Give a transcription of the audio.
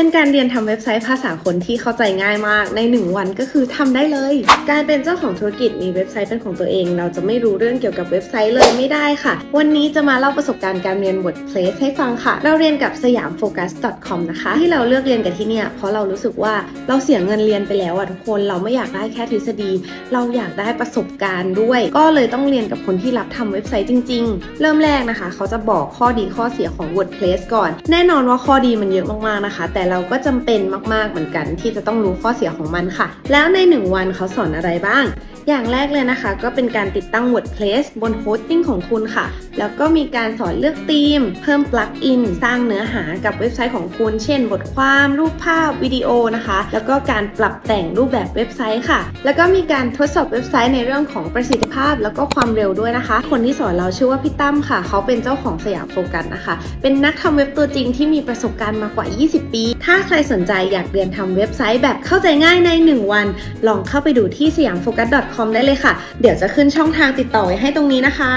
เป็นการเรียนทำเว็บไซต์ภาษาคนที่เข้าใจง่ายมาก ใน 1 วันก็คือทำได้เลย การเป็นเจ้าของธุรกิจมีเว็บไซต์เป็นของตัวเอง เราจะไม่รู้เรื่องเกี่ยวกับเว็บไซต์เลยไม่ได้ค่ะ วันนี้จะมาเล่าประสบการณ์การเรียน WordPress ให้ฟังค่ะ เราเรียนกับสยามโฟกัส .com นะคะ ที่เราเลือกเรียนกับที่เนี่ยเพราะเรารู้สึกว่าเราเสียเงินเรียนไปแล้วอะทุกคนเราไม่อยากได้แค่ทฤษฎี เราอยากได้ประสบการณ์ด้วย ก็เลยต้องเรียนกับคนที่รับทำเว็บไซต์จริง ๆ เริ่มแรกนะคะ เขาจะบอกข้อดีข้อเสียของ WordPress ก่อน แน่นอนว่าข้อดีมันเยอะมากๆนะคะ แต่เราก็จำเป็นมากๆเหมือนกันที่จะต้องรู้ข้อเสียของมันค่ะ แล้วใน 1 วันเขาสอนอะไรบ้าง อย่างแรกเลยนะคะ ก็เป็นการติดตั้ง WordPress บนโฮสติ้งของคุณค่ะ แล้วก็มีการสอนเลือกธีม เพิ่มปลั๊กอินสร้างเนื้อหากับเว็บไซต์ของคุณ เช่น บทความรูปภาพวิดีโอนะคะ แล้วก็การปรับแต่งรูปแบบเว็บไซต์ค่ะ แล้วก็มีการทดสอบเว็บไซต์ในเรื่องของประสิทธิภาพ แล้วก็ความเร็วด้วยนะคะ คนที่สอนเราชื่อว่าพี่ตั้มค่ะ เขาเป็นเจ้าของสยามโฟกัสนะคะ เป็นนักทำเว็บตัวจริงที่มีประสบการณ์มากว่า 20 ปี ถ้าใครสนใจอยากเรียนทำเว็บไซต์แบบเข้าใจง่ายใน 1 วัน ลองเข้าไปดูที่สยามโฟกัส c o ฟอร์มได้เลยค่ะ เดี๋ยวจะขึ้นช่องทางติดต่อไว้ให้ตรงนี้นะคะ